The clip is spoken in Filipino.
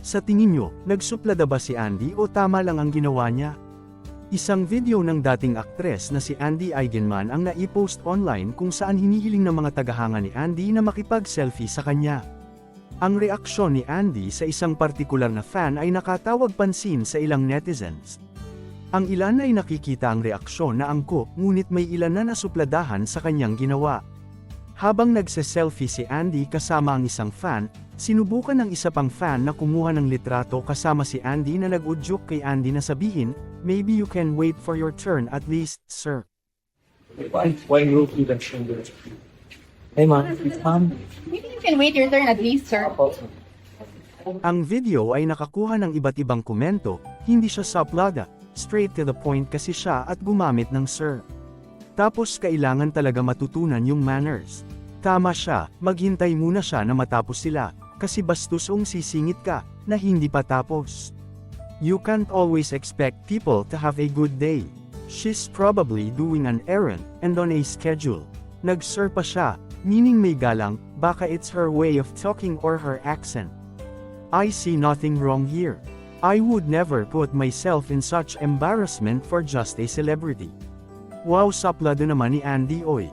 Sa tingin nyo, nagsuplada ba si Andy o tama lang ang ginawa niya? Isang video ng dating aktres na si Andy Eigenman ang naipost online kung saan hinihiling ng mga tagahanga ni Andy na makipag-selfie sa kanya. Ang reaksyon ni Andy sa isang partikular na fan ay nakatawag pansin sa ilang netizens. Ang ilan ay nakikita ang reaksyon na angko, ngunit may ilan na nasupladahan sa kanyang ginawa. Habang nagse-selfie si Andy kasama ang isang fan, sinubukan ng isa pang fan na kumuha ng litrato kasama si Andy na nag-udyok kay Andy na sabihin, Maybe you can wait for your turn at least, sir. Why, why you that shoulder? Hey, man. Um, Maybe you can wait your turn at least, sir. Ang video ay nakakuha ng iba't ibang komento, hindi siya saplada, straight to the point kasi siya at gumamit ng sir. Tapos kailangan talaga matutunan yung manners. Tama siya, maghintay muna siya na matapos sila, kasi bastos ong sisingit ka, na hindi pa tapos. You can't always expect people to have a good day. She's probably doing an errand, and on a schedule. Nag-sir pa siya, meaning may galang, baka it's her way of talking or her accent. I see nothing wrong here. I would never put myself in such embarrassment for just a celebrity. Wow saplado naman ni Andy Oy.